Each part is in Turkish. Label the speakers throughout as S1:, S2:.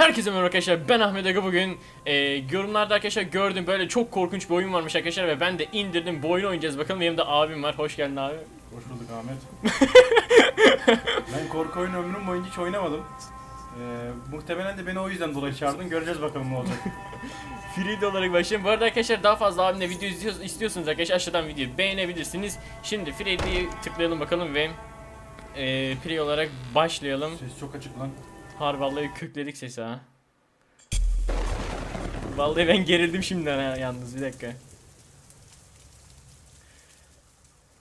S1: Herkese merhaba arkadaşlar ben Ahmet Aga bugün e, yorumlarda arkadaşlar gördüm böyle çok korkunç bir oyun varmış arkadaşlar ve ben de indirdim bu oyunu oynayacağız bakalım benim de abim var hoş geldin abi
S2: Hoş bulduk Ahmet. ben korku oyunu ömrüm boyunca hiç oynamadım. Ee, muhtemelen de beni o yüzden dolayı çağırdın. Göreceğiz bakalım ne olacak.
S1: Free olarak başlayayım. Bu arada arkadaşlar daha fazla abimle video izliyor- istiyorsunuz arkadaşlar aşağıdan videoyu beğenebilirsiniz. Şimdi Free'yi tıklayalım bakalım ve e, free olarak başlayalım.
S2: Ses çok açık lan.
S1: Har vallahi kökledik sesi ha. Vallahi ben gerildim şimdiden ha yalnız bir dakika.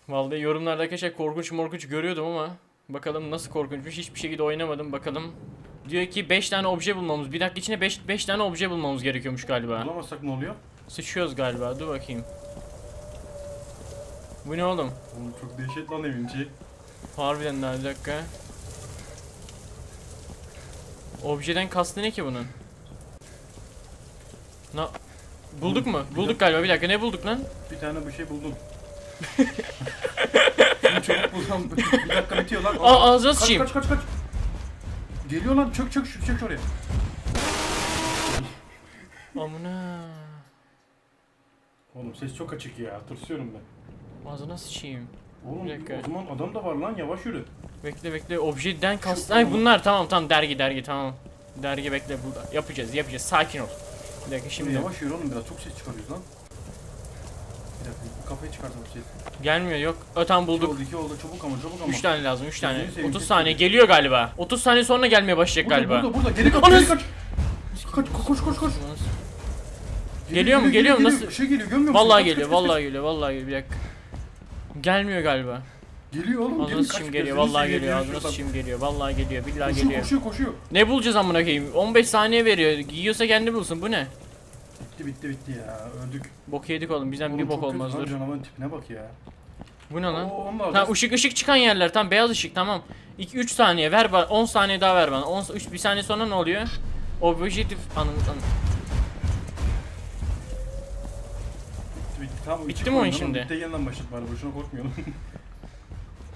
S1: Vallahi yorumlarda arkadaşlar korkunç morkunç görüyordum ama bakalım nasıl korkunçmuş hiçbir şekilde oynamadım bakalım. Diyor ki 5 tane obje bulmamız. Bir dakika içinde 5 5 tane obje bulmamız gerekiyormuş galiba.
S2: Bulamazsak ne oluyor?
S1: Sıçıyoruz galiba. Dur bakayım. Bu ne oğlum?
S2: Oğlum çok dehşet lan evin içi.
S1: Harbiden daha bir dakika. Objeden kastı ne ki bunun? Na Bulduk mu?
S2: Bir
S1: Bulduk galiba. Bir dakika ne bulduk lan?
S2: Bir tane bir şey buldum. Şunu çabuk bulsam bir dakika bitiyor lan.
S1: Aa ağzına
S2: kaç,
S1: sıçayım.
S2: kaç kaç kaç. Geliyor lan çök çök çök, çök oraya.
S1: Amına.
S2: Oğlum ses çok açık ya. Tırsıyorum ben.
S1: Ağzına sıçayım.
S2: Oğlum
S1: Bir dakika.
S2: o zaman adam da var lan yavaş yürü.
S1: Bekle bekle. Objeden kastı.
S2: Şu-
S1: Ay bunlar tamam tamam dergi dergi tamam. Dergi bekle burada. Yapacağız yapacağız. Sakin ol. Bir dakika
S2: Şimdi yavaş yürü oğlum biraz çok ses çıkarıyoruz lan. Bir dakika kafayı çıkartalım ses.
S1: Gelmiyor yok. Ö tamam
S2: İki
S1: bulduk.
S2: oldu iki oldu çabuk ama çabuk ama.
S1: 3 tane lazım 3 tane.
S2: Gözünü seveyim,
S1: 30
S2: ses
S1: saniye
S2: geliyor.
S1: geliyor galiba. 30 saniye sonra gelmeye başlayacak
S2: Burada,
S1: galiba.
S2: Burada burada geri kaç geri kaç. Kaç koş koş koş.
S1: Geliyor mu, geliyor mu? Nasıl-
S2: şey geliyor görmüyor musun?
S1: Vallahi
S2: Kaç,
S1: geliyor,
S2: kaç, kaç,
S1: vallahi geliyor, vallahi geliyor. Bir dakika. Gelmiyor galiba.
S2: Geliyor oğlum.
S1: Ağzına sıçayım geliyor, vallahi geliyor, ağzına sıçayım geliyor, vallahi geliyor, billahi
S2: Koşuyor
S1: geliyor.
S2: koşuyor koşuyor.
S1: Ne bulacağız amına koyayım? 15 saniye veriyor. Giyiyorsa kendi bulsun. Bu ne?
S2: Bitti bitti bitti ya öldük.
S1: Bok yedik oğlum. Bizden
S2: Oğlum
S1: bir bok
S2: kötü
S1: olmaz
S2: lan,
S1: dur.
S2: Canavarın tipine bak ya.
S1: Bu ne lan?
S2: Oo onu da alacağız.
S1: ışık ışık çıkan yerler. Tamam beyaz ışık tamam. 2 3 saniye ver bana. 10 saniye daha ver bana. 10 3 bir saniye sonra ne oluyor? Objektif anı anı.
S2: Bitti bitti. Tamam,
S1: Bitti mi oyun şimdi?
S2: Bitti yeniden başlat bari boşuna korkmayalım.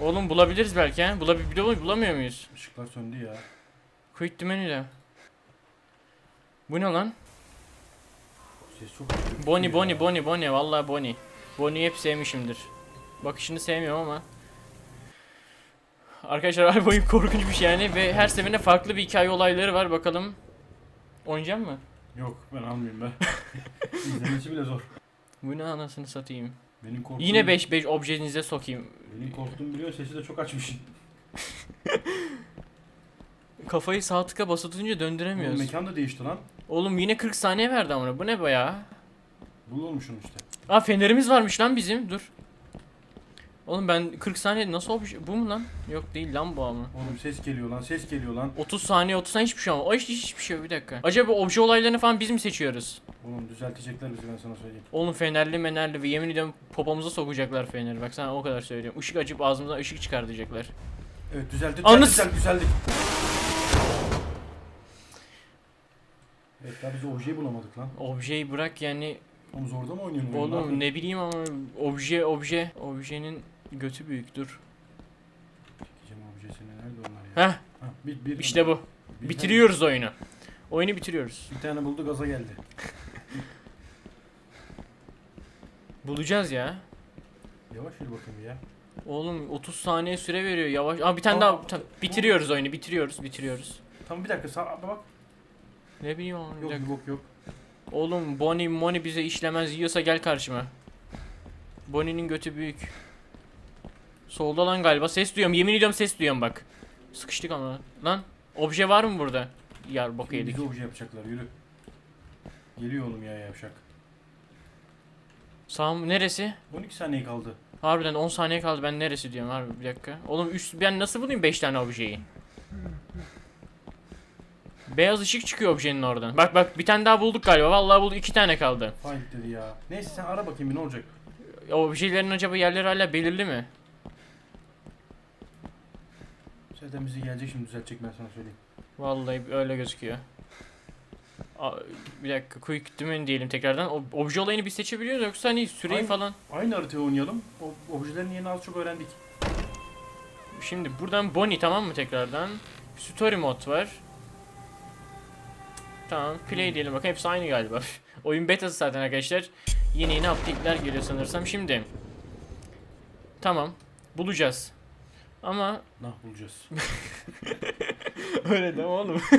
S1: Oğlum bulabiliriz belki ha. Bulabil bir de bulamıyor muyuz?
S2: Işıklar söndü ya.
S1: Quit the menüde. Bu ne lan?
S2: Ses çok kötü.
S1: Bonnie,
S2: Ya.
S1: Bonnie, Bonnie, Bonnie. Vallahi Bonnie. Bonnie'yi hep sevmişimdir. Bakışını sevmiyorum ama. Arkadaşlar abi oyun korkunç bir şey yani ve her seferinde farklı bir hikaye olayları var bakalım. Oynayacak mı?
S2: Yok ben almayayım ben. İzlemesi bile zor.
S1: Bu ne anasını satayım.
S2: Benim korktuğum...
S1: Yine 5 5 objenize sokayım.
S2: Benim korktuğum biliyor sesi de çok açmış.
S1: Kafayı sağ tıka basılı tutunca
S2: Oğlum
S1: döndüremiyoruz.
S2: mekan da değişti lan.
S1: Oğlum yine 40 saniye verdi ama bu ne?
S2: Bul olmuşsun işte.
S1: Aa fenerimiz varmış lan bizim. Dur. Oğlum ben 40 saniye nasıl olmuş? Bu mu lan? Yok değil lan bu ama.
S2: Oğlum ses geliyor lan ses geliyor lan.
S1: 30 saniye 30 saniye hiçbir şey olmaz. O hiç, hiçbir şey yok bir dakika. Acaba obje olaylarını falan biz mi seçiyoruz?
S2: Oğlum düzeltecekler bizi ben sana söyleyeyim.
S1: Oğlum fenerli menerli ve yemin ediyorum popomuza sokacaklar feneri. Bak sana o kadar söylüyorum. Işık açıp ağzımızdan ışık çıkar diyecekler.
S2: Evet düzeldi
S1: Anı
S2: düzeldi düzeldik. Evet daha biz ojeyi bulamadık lan.
S1: Objeyi bırak yani
S2: Oğlum zorda mı oynuyorsun
S1: oğlum ne bileyim ama obje obje objenin götü büyük dur.
S2: Çekeceğim objesini nerede onlar ya?
S1: Heh
S2: Ha, bir, bir,
S1: işte bu.
S2: bir
S1: Bitiriyoruz oyunu. Oyunu bitiriyoruz.
S2: Bir tane buldu gaza geldi.
S1: Bulacağız ya.
S2: Yavaş yürü bakayım ya.
S1: Oğlum 30 saniye süre veriyor yavaş. Aa bir tane
S2: Aa,
S1: daha Tamam, bitiriyoruz oyunu bitiriyoruz bitiriyoruz.
S2: Tamam bir dakika sağ bak.
S1: Ne bileyim oğlum,
S2: Yok bok yok.
S1: Oğlum Bonnie Moni bize işlemez yiyorsa gel karşıma. Bonnie'nin götü büyük. Solda lan galiba ses duyuyorum yemin ediyorum ses duyuyorum bak. Sıkıştık ama lan. Obje var mı burada? Yar
S2: Şimdi
S1: yedik.
S2: obje yapacaklar yürü. Geliyor oğlum ya yavşak.
S1: Sağ mı? Neresi?
S2: 12 saniye kaldı.
S1: Harbiden 10 saniye kaldı ben neresi diyorum harbi bir dakika. Oğlum üst ben nasıl bulayım 5 tane objeyi? Beyaz ışık çıkıyor objenin oradan. Bak bak bir tane daha bulduk galiba. Vallahi bulduk 2 tane kaldı.
S2: Fight dedi ya. Neyse sen ara bakayım bir ne olacak.
S1: Objelerin acaba yerleri hala belirli mi?
S2: Zaten bizi gelecek şimdi düzeltecek ben sana söyleyeyim.
S1: Vallahi öyle gözüküyor. Bir dakika quick dimen diyelim tekrardan. O, obje olayını biz seçebiliyoruz yoksa hani süreyi
S2: Aynen.
S1: falan.
S2: Aynı haritayı oynayalım. O objelerin yerini az çok öğrendik.
S1: Şimdi buradan Bonnie tamam mı tekrardan? Story mod var. Tamam play diyelim bak hepsi aynı galiba. Oyun betası zaten arkadaşlar. Yeni yeni update'ler geliyor sanırsam şimdi. Tamam. Bulacağız. Ama
S2: Nah bulacağız.
S1: öyle deme oğlum.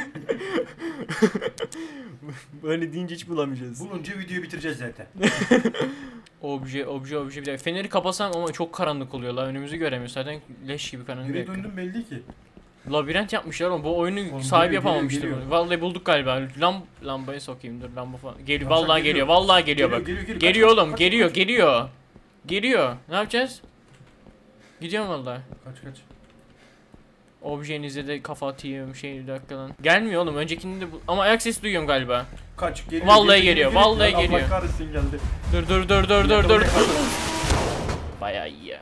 S1: Böyle deyince hiç bulamayacağız.
S2: Bulunca videoyu bitireceğiz zaten.
S1: Obje, obje, obje bir dakika. Feneri kapasam ama çok karanlık oluyor la. Önümüzü göremiyoruz zaten leş gibi karanlık.
S2: Nereye döndüm belli ki.
S1: Labirent yapmışlar ama bu
S2: Oğlum
S1: sahibi
S2: geliyor,
S1: yapamamıştır.
S2: geliyor,
S1: bunu. Vallahi bulduk galiba. Lam lambayı sokayım dur lamba falan. Geliyor vallahi
S2: geliyor.
S1: geliyor. Vallahi geliyor, bak.
S2: Geliyor, geliyor,
S1: Geliyor
S2: kaç,
S1: oğlum,
S2: kaç,
S1: geliyor,
S2: kaç.
S1: geliyor. Geliyor. Ne yapacağız? Gidiyorum vallahi.
S2: Kaç kaç.
S1: Objenize de kafa atayım şey bir dakika lan. Gelmiyor oğlum öncekinde bu ama ayak sesi duyuyorum galiba.
S2: Kaç geliyor.
S1: Vallahi geliyor, vallahi
S2: Lan
S1: geliyor.
S2: Allah kahretsin geldi.
S1: Dur dur dur dur dur dur. Bayağı iyi ya.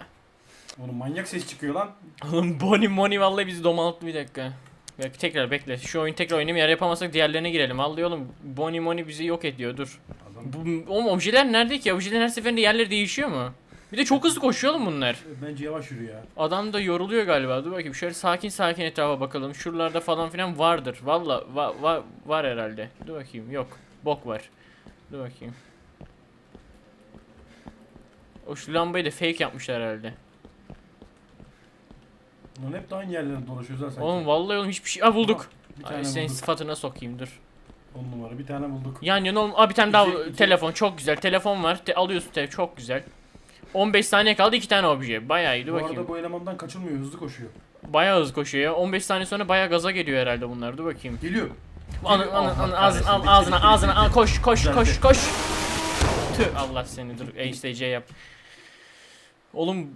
S2: Oğlum manyak ses çıkıyor lan.
S1: Oğlum Bonnie Money vallahi bizi domalttı bir dakika. Bak tekrar bekle. Şu oyun tekrar oynayayım. Eğer yapamazsak diğerlerine girelim. Vallahi oğlum Bonnie Money bizi yok ediyor. Dur.
S2: Adam.
S1: Bu, oğlum objeler nerede ki? Objeler her seferinde yerleri değişiyor mu? Bir de çok hızlı koşuyor oğlum bunlar.
S2: Bence yavaş yürü ya.
S1: Adam da yoruluyor galiba. Dur bakayım. Şöyle sakin sakin etrafa bakalım. Şuralarda falan filan vardır. Valla va, va, var herhalde. Dur bakayım. Yok. Bok var. Dur bakayım. O şu lambayı da fake yapmışlar herhalde.
S2: Lan hep de aynı yerlerde dolaşıyoruz ha sanki.
S1: Oğlum vallahi oğlum hiçbir şey. Aa bulduk.
S2: Bir
S1: Ay,
S2: tane
S1: senin
S2: bulduk.
S1: sıfatına sokayım dur.
S2: On numara bir tane bulduk.
S1: Yan yana oğlum. Aa bir tane daha
S2: İki- iki-
S1: telefon. Çok güzel. Telefon var. Te- alıyorsun te çok güzel. 15 saniye kaldı iki tane obje. Bayağı iyi. Dur
S2: Bu
S1: bakayım.
S2: arada bu elemandan kaçılmıyor hızlı koşuyor.
S1: Bayağı hızlı koşuyor ya. 15 saniye sonra bayağı gaza geliyor herhalde bunlar. Dur bakayım.
S2: Geliyor.
S1: Anı, anı, anı, ağzına, al, ağzına, ağzına, al, koş, koş, koş, koş. Tüh, Allah seni dur, HSC yap. Oğlum,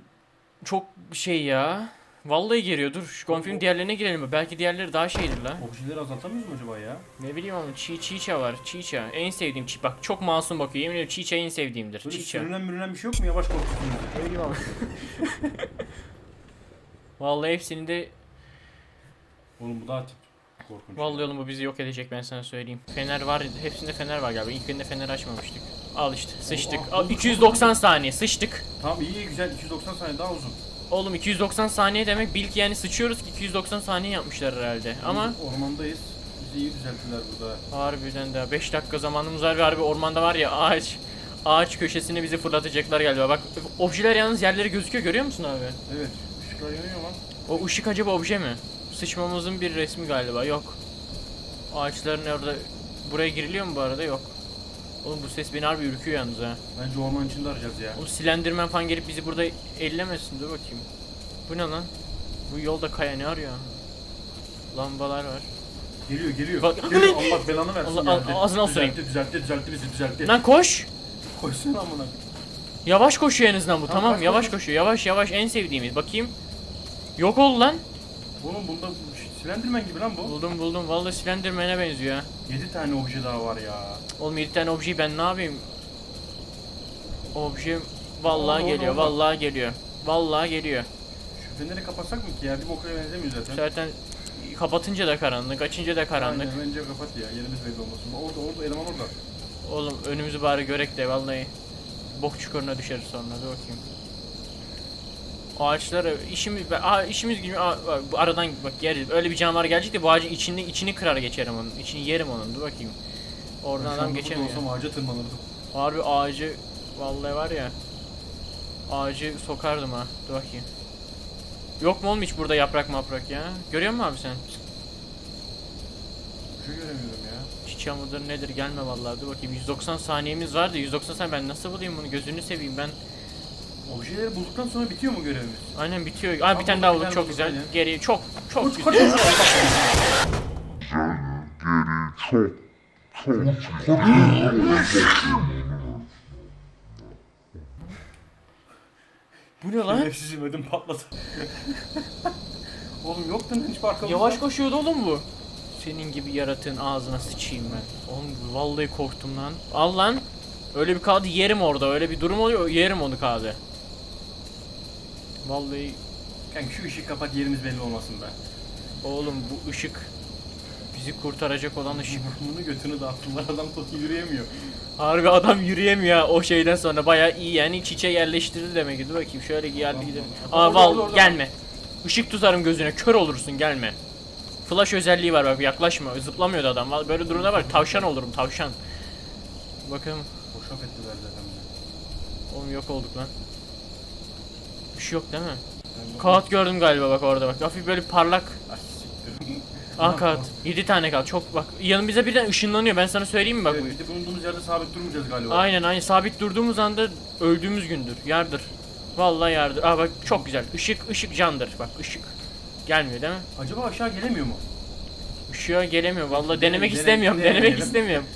S1: çok şey ya. Vallahi geliyor, dur. Şu konfirm diğerlerine girelim mi? Belki diğerleri daha şeydir la.
S2: Objeleri azaltamıyoruz mu acaba ya?
S1: Ne bileyim ama çiğ çiğça var, çiğça. En sevdiğim çiğ. Bak çok masum bakıyor, yemin ediyorum çiğça en sevdiğimdir.
S2: Böyle
S1: Çiğça.
S2: sürünen mürünen bir şey yok mu? Yavaş korkutuyorsun.
S1: Ne bileyim ama. Vallahi hepsini de
S2: Oğlum bu daha tip. Korkunç.
S1: Vallahi oğlum bu bizi yok edecek ben sana söyleyeyim. Fener var, hepsinde fener var galiba. İlk günde fener açmamıştık. Al işte, sıçtık. Al,
S2: oh,
S1: 290 saniye, sıçtık.
S2: Tamam iyi güzel 290 saniye daha uzun.
S1: Oğlum 290 saniye demek bil ki yani sıçıyoruz ki 290 saniye yapmışlar herhalde. Ama
S2: ormandayız. Bizi iyi düzelttiler burada.
S1: harbiden daha 5 dakika zamanımız var ve harbi ormanda var ya ağaç ağaç köşesine bizi fırlatacaklar galiba. Bak objeler yalnız yerleri gözüküyor görüyor musun abi?
S2: Evet. Işıklar yanıyor lan.
S1: O ışık acaba obje mi? Sıçmamızın bir resmi galiba yok. Ağaçların orada buraya giriliyor mu bu arada yok. Oğlum bu ses beni harbi ürküyor yalnız ha.
S2: Bence orman içinde arayacağız ya.
S1: Oğlum silendirmen falan gelip bizi burada ellemesin dur bakayım. Bu ne lan? Bu yolda kaya ne arıyor? Lambalar var.
S2: Geliyor geliyor.
S1: Bak-
S2: geliyor. Allah belanı versin
S1: Allah-
S2: geldi.
S1: ağzına
S2: düzeltti,
S1: süreyim.
S2: düzeltti düzeltti bizi düzeltti.
S1: Lan koş!
S2: Koşsana amına.
S1: Yavaş koşuyor en azından bu.
S2: Tamam,
S1: Tamam,
S2: koş,
S1: yavaş
S2: koş.
S1: koşuyor. Yavaş yavaş en sevdiğimiz. Bakayım. Yok ol lan.
S2: Oğlum bunda bu Slenderman gibi lan bu.
S1: Buldum buldum. Vallahi Slenderman'e benziyor ha.
S2: 7 tane obje daha var ya.
S1: Oğlum 7 tane objeyi ben ne yapayım? Obje vallahi
S2: Orada,
S1: geliyor.
S2: orada.
S1: Vallahi geliyor. Vallahi geliyor.
S2: Şu feneri kapatsak mı ki ya? Bir boka benzemiyor zaten.
S1: Zaten kapatınca da karanlık, açınca da karanlık.
S2: Aynen, bence kapat ya. Yerimiz belli olmasın. Orada orada eleman orada.
S1: Oğlum önümüzü bari görek de vallahi bok çukuruna düşeriz sonra. Dur bakayım. Ağaçları işimiz aa, işimiz gibi bu aradan bak yeriz. Öyle bir canavar gelecek de bu ağacın içini içini kırar geçerim onun. İçini yerim onun. Dur bakayım. Oradan
S2: şu
S1: adam geçemiyor.
S2: Olsam ağaca tırmanırdım.
S1: Harbi ağacı vallahi var ya. Ağacı sokardım ha. Dur bakayım. Yok mu oğlum hiç burada yaprak maprak ya? Görüyor musun abi sen?
S2: Şey göremiyorum ya.
S1: Çiçeği mıdır nedir gelme vallahi dur bakayım 190 saniyemiz vardı 190 saniye ben nasıl bulayım bunu gözünü seveyim ben
S2: Objeleri bulduktan sonra bitiyor mu görevimiz?
S1: aynen bitiyor. Aa, bir tane daha bulduk. çok güzel. geri çok çok
S2: Koş koş
S1: güzel.
S2: koş.
S1: bu ne lan?
S2: Şerefsizim ödüm patladı. Oğlum yok lan hiç arkamızda.
S1: yavaş koşuyordu oğlum bu. Senin gibi yaratığın ağzına sıçayım ben. Oğlum vallahi korktum lan. Al lan. Öyle bir kaldı yerim orada. Öyle bir durum oluyor yerim onu kaldı vallahi
S2: Kanka şu ışığı kapat yerimiz belli olmasın be.
S1: oğlum bu ışık bizi kurtaracak olan ışık
S2: Bunu götünü dağıttılar adam tut yürüyemiyor.
S1: Harbi adam yürüyemiyor o şeyden sonra bayağı iyi yani çiçeği yerleştirdi demek ki. Dur bakayım şöyle geldi gidelim. Aa
S2: Orada,
S1: val
S2: orada,
S1: gelme. Işık tutarım gözüne kör olursun gelme. Flash özelliği var bak yaklaşma. Zıplamıyordu adam. Böyle durumda var. Tavşan olurum tavşan. Bakalım.
S2: Boşaf ettiler zaten.
S1: Oğlum yok olduk lan. Şey yok değil mi? Kağıt gördüm galiba bak orada bak. Hafif böyle parlak.
S2: Ay, siktir.
S1: Ah kağıt. 7 tane kağıt. Çok bak. Yanımıza birden ışınlanıyor. Ben sana söyleyeyim mi bak.
S2: Evet,
S1: bu-
S2: bir de bulunduğumuz yerde sabit durmayacağız galiba.
S1: Aynen aynen sabit durduğumuz anda öldüğümüz gündür. Yardır. Vallahi yardır. Aa bak çok güzel. Işık ışık candır. Bak ışık. Gelmiyor değil mi?
S2: Acaba aşağı gelemiyor mu?
S1: Işığa gelemiyor. Vallahi denemek istemiyorum. Denemek istemiyorum.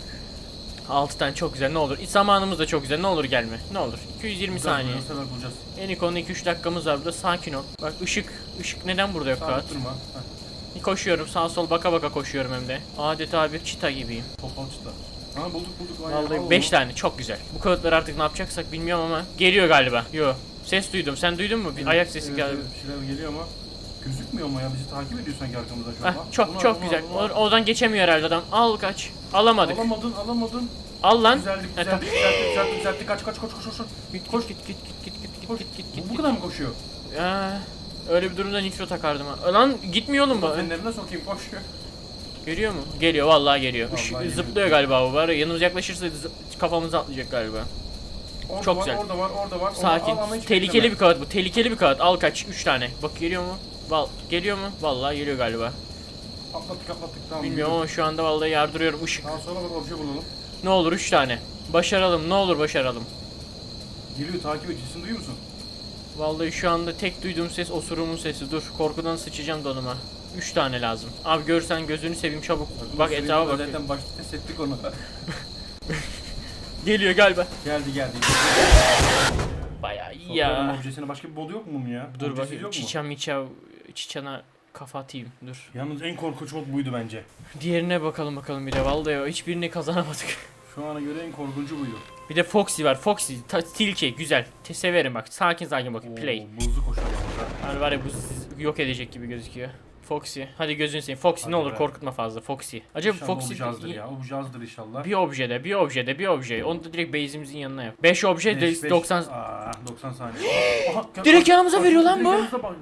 S1: 6 tane çok güzel ne olur. Zamanımız da çok güzel ne olur gelme. Ne olur. 220 saniye.
S2: Bu sefer bulacağız.
S1: En konu 2-3 dakikamız var burada. Sakin ol. Bak ışık. Işık neden burada yok kağıt?
S2: Sabit durma. Heh,
S1: Koşuyorum sağ sol baka baka koşuyorum hem de. Adeta bir çita gibiyim.
S2: Topal çıta. Ha bulduk bulduk. Al
S1: Vallahi
S2: onu.
S1: 5 tane çok güzel. Bu kağıtları artık ne yapacaksak bilmiyorum ama geliyor galiba. Yo. Ses duydum. Sen duydun mu? Bir ayak sesi
S2: Evet,
S1: geldi.
S2: evet, bir şeyler geliyor ama gözükmüyor ama ya bizi takip ediyor sanki arkamızdan şu
S1: Heh,
S2: anda.
S1: çok
S2: al,
S1: çok
S2: bunu
S1: güzel. O- Oradan geçemiyor herhalde adam. Al kaç. Alamadık.
S2: Alamadın alamadın.
S1: Al lan.
S2: Güzellik
S1: Ha,
S2: güzellik güzellik güzellik güzellik kaç kaç koş koş koş. koş.
S1: Git
S2: Koş.
S1: git git git git git git
S2: Koş.
S1: git git git.
S2: bu kadar mı koşuyor?
S1: Ya, öyle bir durumda nitro takardım ha. Lan gitmiyor oğlum bu.
S2: Fenerine sokayım koşuyor.
S1: Geliyor mu? Geliyor vallahi geliyor.
S2: Vallahi geliyor.
S1: zıplıyor galiba bu var. ya, Yanımıza yaklaşırsa zı- kafamıza atlayacak galiba.
S2: Orada
S1: Çok
S2: var,
S1: güzel.
S2: Orada var orada var.
S1: Sakin. Tehlikeli bir kağıt bu. Tehlikeli bir kağıt. Al kaç. 3 tane. Bak geliyor mu? Val geliyor mu? Vallahi geliyor galiba.
S2: Atlattık atlattık tamam.
S1: Bilmiyorum ama şu anda vallahi yardırıyorum ışık.
S2: Daha sonra bak obje bulalım.
S1: Ne olur 3 tane. Başaralım. Ne olur başaralım.
S2: Geliyor takip. Sesini duyuyor musun?
S1: Vallahi şu anda tek duyduğum ses osurumun sesi. Dur korkudan sıçacağım donuma. 3 tane lazım. Abi görsen gözünü seveyim çabuk. Bak
S2: Sürüyor,
S1: etrafa bak.
S2: Zaten başta test ettik onu.
S1: Geliyor galiba.
S2: geldi geldi.
S1: Bayağı iyi ya.
S2: objesine başka bir bol yok mu ya?
S1: Dur bakayım.
S2: yok mu?
S1: Çiçana kafa atayım. Dur.
S2: Yalnız en korkunç mod buydu bence.
S1: Diğerine bakalım bakalım bir de. Vallahi hiçbirini kazanamadık.
S2: Şu ana göre en korkuncu buydu.
S1: Bir de Foxy var. Foxy. Ta- tilki. Güzel. Te severim bak. Sakin sakin bakın. Play.
S2: Oo, Buzlu koşar yalnız ha.
S1: Hani var ya bu sizi yok edecek gibi gözüküyor. Foxy. Hadi gözünü seveyim. Foxy
S2: Hadi
S1: ne olur
S2: be.
S1: korkutma fazla. Foxy. Acaba
S2: İnşallah
S1: Foxy
S2: o cazdır ya. O cazdır inşallah.
S1: bir objede, bir objede, bir obje. Onu da direkt base'imizin yanına yap. 5 obje de
S2: Beş, beş.
S1: 90
S2: Aa, 90 saniye. Aha, gel-
S1: Direkt yanımıza veriyor lan bu.
S2: yanımıza bak.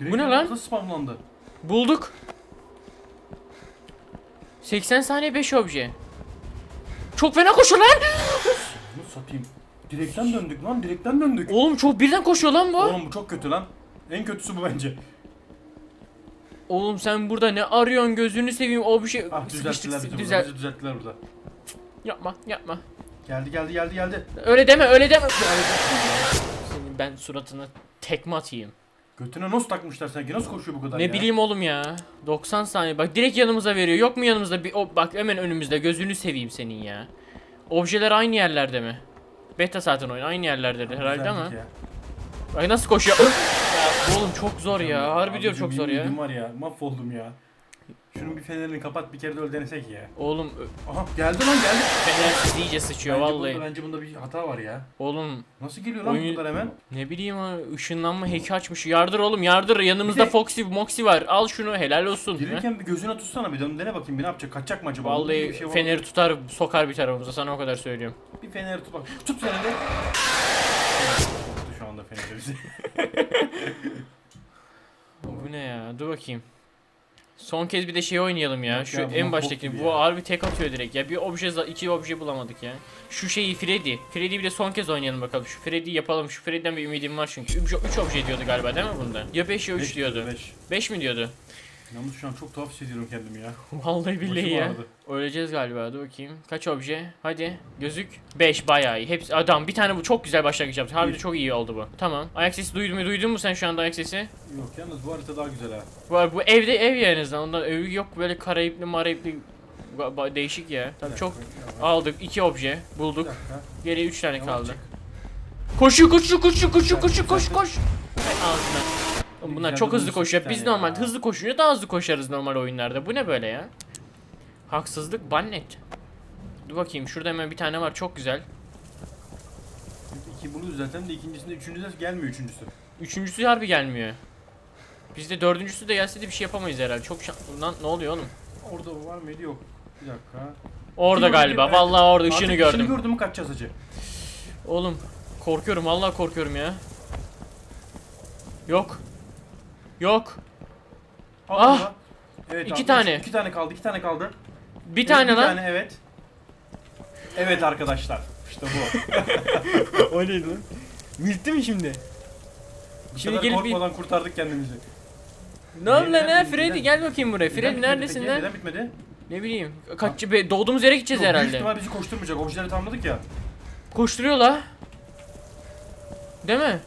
S2: Direkt
S1: Bu ne lan?
S2: yanımıza spamlandı.
S1: bulduk. 80 saniye 5 obje. Çok fena koşuyor lan.
S2: Bunu satayım. Direkten döndük lan, direkten döndük.
S1: Oğlum çok birden koşuyor lan bu.
S2: Oğlum bu çok kötü lan. En kötüsü bu bence.
S1: Oğlum sen burada ne arıyorsun gözünü seveyim obje.
S2: Ah düzelttiler bizi
S1: Düzel-.
S2: Bizi düzelttiler burada.
S1: Yapma yapma.
S2: Geldi geldi geldi geldi.
S1: Öyle deme öyle deme. Senin ben suratına tekme atayım.
S2: Götüne nos takmışlar sanki. Nasıl koşuyor bu kadar
S1: Ne
S2: ya?
S1: bileyim oğlum ya. 90 saniye. Bak direkt yanımıza veriyor. Yok mu yanımızda bir o bak hemen önümüzde. Gözünü seveyim senin ya. Objeler aynı yerlerde mi? Beta zaten oyun aynı yerlerde herhalde ama.
S2: ya.
S1: Ay nasıl koşuyor? ya, oğlum çok zor ya. Harbi diyor
S2: Abicim,
S1: çok zor ya.
S2: var ya. Mahvoldum ya. Şunun bir fenerini kapat bir kere de öl denesek ya.
S1: Oğlum ö-
S2: Aha geldi lan geldi.
S1: fenersiz iyice sıçıyor
S2: bence
S1: vallahi.
S2: Bunda, bence bunda bir hata var ya.
S1: Oğlum
S2: Nasıl geliyor lan
S1: Oyun-
S2: bu kadar hemen?
S1: ne bileyim ha ışınlanma hack'i açmış. Yardır oğlum yardır. Yanımızda
S2: Bir de-
S1: Foxy Moxy var. Al şunu helal olsun. he?
S2: Gelirken bir gözüne tutsana bir dön dene bakayım bir ne yapacak? Kaçacak mı acaba?
S1: Vallahi
S2: bir şey var
S1: feneri tutar sokar bir tarafımıza sana o kadar söylüyorum.
S2: Bir feneri tut bak. Tut feneri. Tuttu şu anda feneri bizi.
S1: Bu ne ya? Dur bakayım. Son kez bir de şey oynayalım ya.
S2: Yok
S1: Şu
S2: ya, bu
S1: en
S2: bok
S1: baştaki
S2: gibi
S1: bu
S2: ya.
S1: harbi tek atıyor direkt ya. Bir obje za- iki obje bulamadık ya. Şu şeyi Freddy. Freddy'yi bir de son kez oynayalım bakalım. Şu Freddy'yi yapalım. Şu Freddy'den bir ümidim var çünkü. 3 obje diyordu galiba değil mi bunda? Ya 5 ya 3
S2: Beş
S1: diyordu.
S2: beş.
S1: 5 mi diyordu?
S2: Yalnız şu an çok tuhaf hissediyorum kendimi ya.
S1: Vallahi billahi
S2: Başım
S1: ya.
S2: ağrıdı.
S1: Öleceğiz galiba. Dur bakayım. Kaç obje? Hadi. Gözük. 5 bayağı iyi. Hepsi adam bir tane bu çok güzel başlangıç yaptı. Harbi
S2: Bir.
S1: çok iyi oldu bu. Tamam. Ayak sesi duydun mu? Duydun mu sen şu anda ayak sesi?
S2: Yok yalnız bu harita daha güzel ha.
S1: Bu, bu evde ev ya en azından. Ondan evi yok böyle karayipli marayipli Ba- ba- değişik ya. Tabii çok aldık. iki obje
S2: Bir
S1: bulduk.
S2: dakika.
S1: Geriye üç tane
S2: Yavaş
S1: kaldı.
S2: çık.
S1: Koşuyor koşuyor koşuyor koşuyor koşuyor koş koş. Ağzına. Oğlum Bunlar çok hızlı koşuyor. Biz normal hızlı koşunca daha hızlı koşarız normal oyunlarda. Bu ne böyle ya? Haksızlık bannet. Dur bakayım şurada hemen bir tane var çok güzel.
S2: İki bunu zaten de ikincisinde üçüncüsü gelmiyor üçüncüsü.
S1: Üçüncüsü harbi gelmiyor. Bizde dördüncüsü de gelse de bir şey yapamayız herhalde. Çok şan... Lan ne oluyor oğlum?
S2: Orada var mıydı yok. Bir dakika.
S1: Orada
S2: Gördüm,
S1: galiba.
S2: evet.
S1: Vallahi orada
S2: Artık
S1: ışığını gördüm.
S2: gördüm mü kaçacağız hacı.
S1: Oğlum korkuyorum vallahi korkuyorum ya. Yok. Yok.
S2: Al
S1: Ah!
S2: bunu. Evet
S1: İki
S2: abi,
S1: tane.
S2: İki tane kaldı. iki tane kaldı.
S1: Bir
S2: Evet,
S1: tane
S2: bir
S1: lan.
S2: tane evet. Evet arkadaşlar. İşte bu.
S1: o neydi lan? Milti mi şimdi?
S2: Bu
S1: Şimdi
S2: kadar
S1: gelip bir-
S2: korkmadan kurtardık kendimizi.
S1: Ne oldu lan
S2: Neden-
S1: ha Freddy
S2: neden-
S1: gel bakayım buraya.
S2: Neden
S1: Freddy
S2: bitmedi
S1: neredesin
S2: peki?
S1: lan?
S2: Neden bitmedi?
S1: Ne bileyim. Kaç be doğduğumuz yere gideceğiz
S2: Yok, Büyük
S1: herhalde.
S2: ihtimal bizi koşturmayacak. Objeleri tamamladık ya.
S1: Koşturuyor la. Değil mi?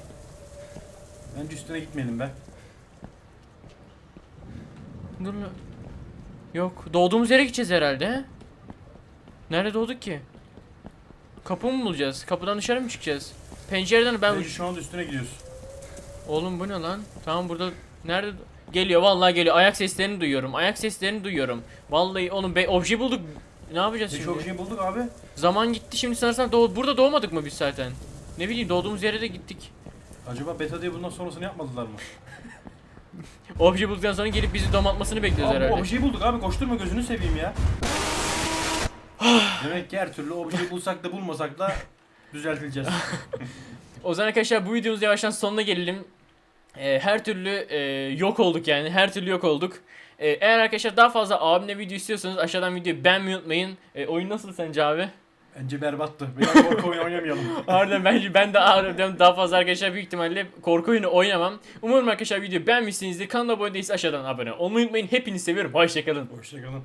S2: Bence üstüne gitmeyelim be.
S1: Dur la. Yok. Doğduğumuz yere gideceğiz herhalde. he? Nerede doğduk ki? Kapı mı bulacağız? Kapıdan dışarı mı çıkacağız? Pencereden ben
S2: Bence şu anda üstüne gidiyoruz.
S1: Oğlum bu ne lan? Tamam burada nerede geliyor vallahi geliyor. Ayak seslerini duyuyorum. Ayak seslerini duyuyorum. Vallahi oğlum be obje bulduk. Ne yapacağız
S2: Peki
S1: şimdi?
S2: objeyi bulduk abi.
S1: Zaman gitti şimdi sanırsam doğ burada doğmadık mı biz zaten? Ne bileyim doğduğumuz yere de gittik.
S2: Acaba beta diye bundan sonrasını yapmadılar mı?
S1: Obje bulduktan sonra gelip bizi domaltmasını bekliyoruz
S2: Abi
S1: herhalde.
S2: objeyi bulduk abi koşturma gözünü seveyim ya. Demek ki her türlü objeyi bulsak da bulmasak da düzeltileceğiz.
S1: O zaman arkadaşlar bu videomuz yavaştan sonuna gelelim. Ee, her türlü e, yok olduk yani. Her türlü yok olduk. Ee, eğer arkadaşlar daha fazla abimle video istiyorsanız aşağıdan videoyu beğenmeyi unutmayın. Ee, oyun nasıl sence abi?
S2: Bence berbattı. Daha korku oyunu oynamayalım.
S1: Harbiden bence ben de harbiden daha fazla arkadaşlar büyük ihtimalle korku oyunu oynamam. Umarım arkadaşlar videoyu beğenmişsinizdir. Kanala abone değilseniz aşağıdan abone olmayı unutmayın. Hepinizi seviyorum. Hoşçakalın.
S2: Hoşçakalın.